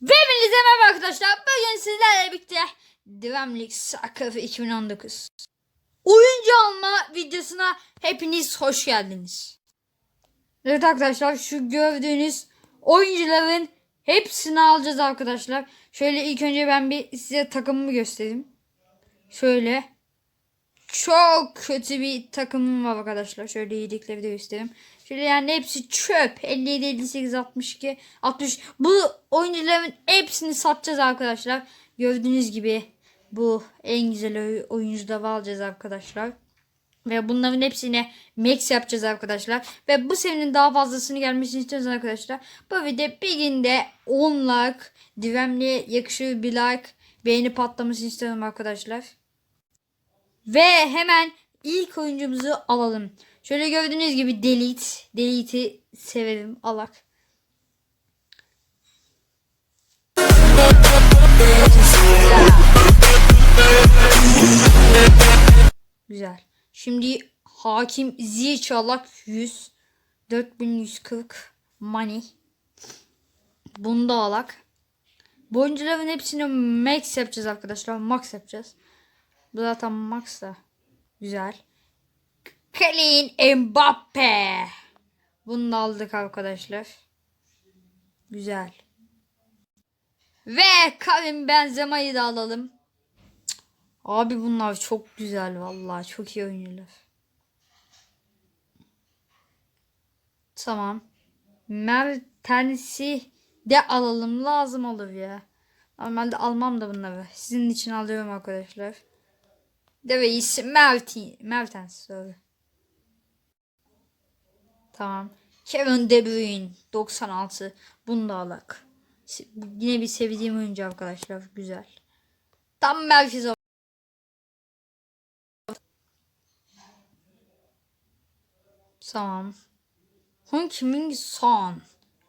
Hepinize merhaba arkadaşlar. Bugün sizlerle birlikte League Soccer 2019 oyuncu alma videosuna hepiniz hoş geldiniz. Evet arkadaşlar şu gördüğünüz oyuncuların hepsini alacağız arkadaşlar. Şöyle ilk önce ben bir size takımımı göstereyim. Şöyle çok kötü bir takımım var arkadaşlar. Şöyle iyilikleri de göstereyim. Şöyle yani hepsi çöp. 57, 58, 62, 60. Bu oyuncuların hepsini satacağız arkadaşlar. Gördüğünüz gibi bu en güzel oy- oyuncuları alacağız arkadaşlar. Ve bunların hepsine max yapacağız arkadaşlar. Ve bu serinin daha fazlasını gelmesini istiyorsanız arkadaşlar. Bu video bir günde 10 like. Divemli yakışır bir like. Beğeni patlamasını istiyorum arkadaşlar. Ve hemen ilk oyuncumuzu alalım. Şöyle gördüğünüz gibi delete. Delete'i severim. Alak. Güzel. Şimdi Hakim Ziyech alak 100. 4140 money. Bunu da alak. Bu oyuncuların hepsini max yapacağız arkadaşlar. Max yapacağız. Bu zaten max da. Güzel. Kylian Mbappe. Bunu da aldık arkadaşlar. Güzel. Ve Karim Benzema'yı da alalım. Abi bunlar çok güzel vallahi çok iyi oyuncular. Tamam. Mertens'i de alalım lazım olur ya. Normalde almam da bunları. Sizin için alıyorum arkadaşlar. Deveyiz Merti, Mertens sorry. Tamam. Kevin De Bruyne 96. Bunu da alak. Yine bir sevdiğim oyuncu arkadaşlar. Güzel. Tam merkez Tamam. Hong Min Son.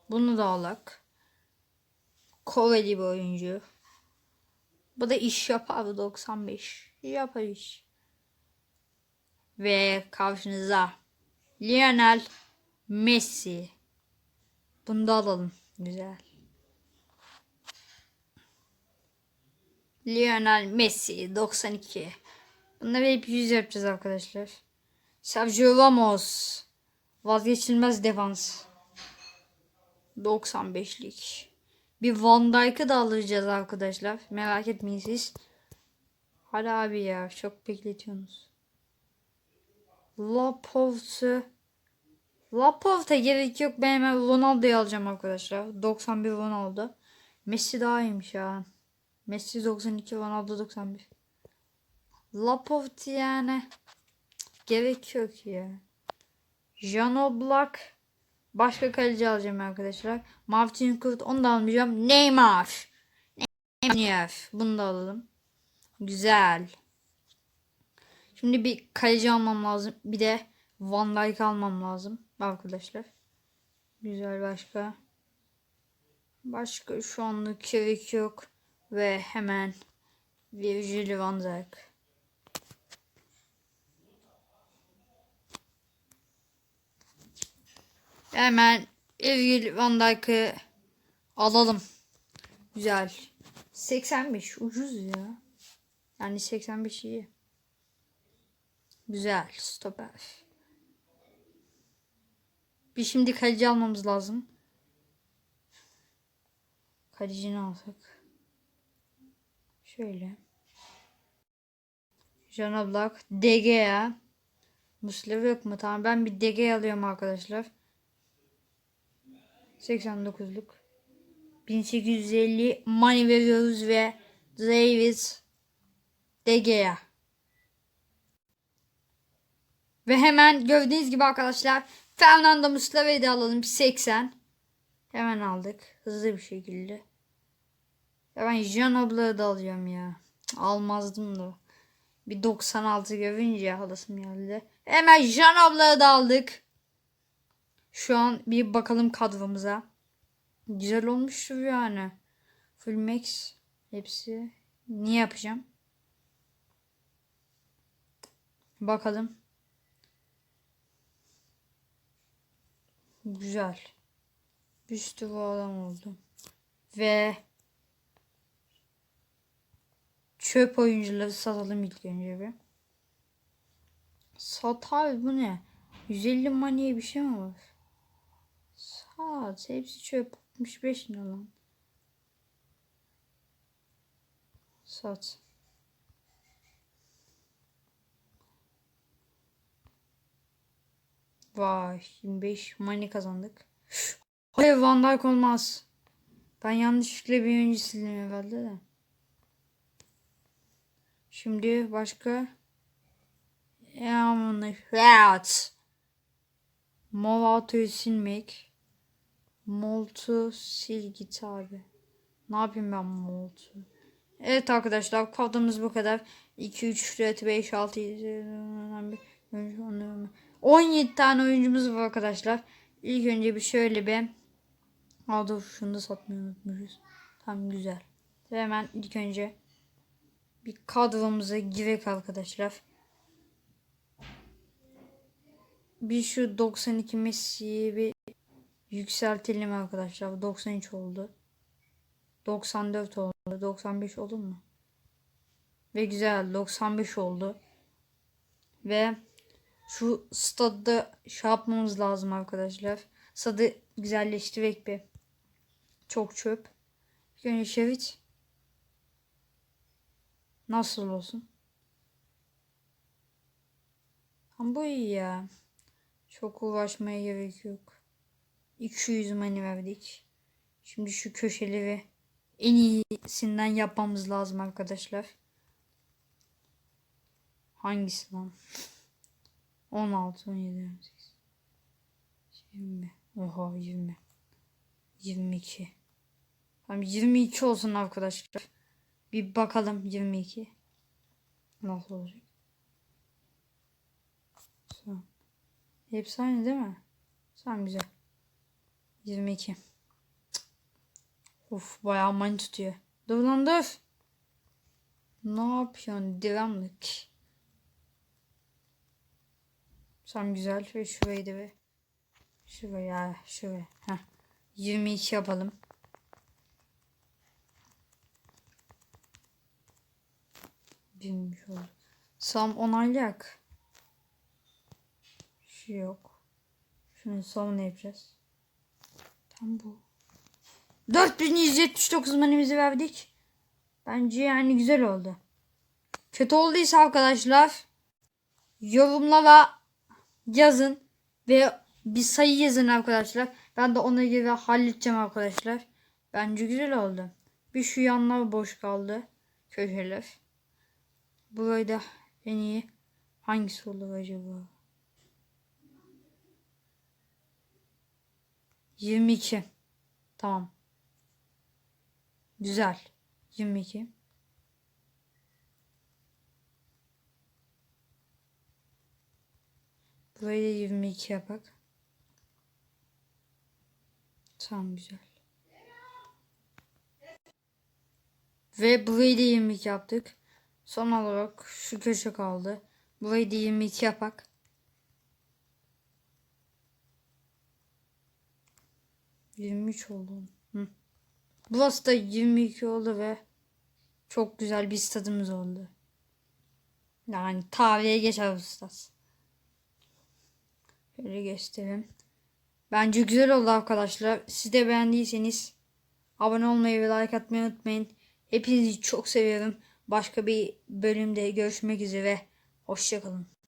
Bunu da alak. Koreli bir oyuncu. Bu da iş yapar 95. Yapar iş. Ve karşınıza Lionel Messi. Bunu da alalım. Güzel. Lionel Messi 92. Bunları hep 100 yapacağız arkadaşlar. Sergio Ramos. Vazgeçilmez defans. 95'lik. Bir Van Dijk'ı da alacağız arkadaşlar. Merak etmeyin siz. Hadi abi ya çok bekletiyorsunuz. Laporte. Laporte gerek yok. Ben hemen Ronaldo'yu alacağım arkadaşlar. 91 Ronaldo. Messi daha iyiymiş ya. Messi 92 Ronaldo 91. Laporte yani. Gerek yok ya. Jan Oblak. Başka kaleci alacağım arkadaşlar. Martin Kurt onu da almayacağım. Neymar. Neymar. Bunu da alalım. Güzel. Şimdi bir kaleci almam lazım. Bir de Van Dijk almam lazım arkadaşlar. Güzel başka. Başka şu anlık gerek yok. Ve hemen Virgil van Dijk. Hemen Virgil van Dijk'ı alalım. Güzel. 85 ucuz ya. Yani 85 iyi. Güzel stoper. Bir şimdi kaleci almamız lazım. Kalecini alsak. Şöyle. Jan Oblak. DG ya. Muslera yok mu? Tamam ben bir DG alıyorum arkadaşlar. 89'luk. 1850 money veriyoruz ve Davis DG'ye. Ve hemen gördüğünüz gibi arkadaşlar Fernando Muslera'yı da alalım 80. Hemen aldık hızlı bir şekilde. Ya ben Jan Oblak'ı da alacağım ya. Almazdım da. Bir 96 görünce halasım geldi. Hemen Jan Oblak'ı da aldık. Şu an bir bakalım kadromuza. Güzel olmuştur yani. Full max hepsi. Niye yapacağım? Bakalım. Güzel. Güçlü bir adam oldum. Ve çöp oyuncuları satalım ilk önce bir. Sat abi bu ne? 150 maniye bir şey mi var? Sat. Hepsi çöp. 65 lira lan. Sat. Vay 25 money kazandık. Hayır Van Dijk olmaz. Ben yanlışlıkla bir oyuncu sildim herhalde de. Şimdi başka Evet. Movato'yu silmek. Molt'u sil git abi. Ne yapayım ben Molt'u? Evet arkadaşlar kodumuz bu kadar. 2, 3, 4, 5, 6, 7, 17 tane oyuncumuz var arkadaşlar. İlk önce bir şöyle bir Aa dur şunu da satmayı unutmuşuz. Tamam güzel. Ve hemen ilk önce bir kadromuza girek arkadaşlar. Bir şu 92 Messi'yi bir yükseltelim arkadaşlar. 93 oldu. 94 oldu. 95 oldu mu? Ve güzel 95 oldu. Ve şu stadda şey yapmamız lazım arkadaşlar. Stadı güzelleştirmek bir. Çok çöp. Şerit. Nasıl olsun? Ama bu iyi ya. Çok uğraşmaya gerek yok. 200 mani verdik. Şimdi şu köşeleri en iyisinden yapmamız lazım arkadaşlar. Hangisi lan? 16, 17, 18. 20. Oha 20. 22. Tamam 22 olsun arkadaşlar. Bir bakalım 22. Nasıl olacak? Tamam. Hepsi aynı değil mi? Tamam güzel. 22. Cık. Of bayağı mani tutuyor. Dur lan dur. Ne yapıyorsun direnlik? Tamam güzel. Ve şurayı da bir. Şuraya şuraya. Heh. 22 yapalım. Bilmiş oldu. Sam onaylayak. Şu yok. Şunu ne yapacağız? Tam bu. 4179 manimizi verdik. Bence yani güzel oldu. Kötü olduysa arkadaşlar yorumlara yazın ve bir sayı yazın arkadaşlar. Ben de ona göre halledeceğim arkadaşlar. Bence güzel oldu. Bir şu yanlar boş kaldı. Köşeler. Burayı da en iyi hangisi olur acaba? 22. Tamam. Güzel. 22. Burayı da 22 yapak. Tamam güzel. Ve burayı da 22 yaptık. Son olarak şu köşe kaldı. Burayı da 22 yapak. Yirmi üç oldu. Hı. Burası da 22 oldu ve çok güzel bir stadımız oldu. Yani tarihe geçer bu stad. Şöyle göstereyim. Bence güzel oldu arkadaşlar. Siz de beğendiyseniz abone olmayı ve like atmayı unutmayın. Hepinizi çok seviyorum. Başka bir bölümde görüşmek üzere. Hoşçakalın.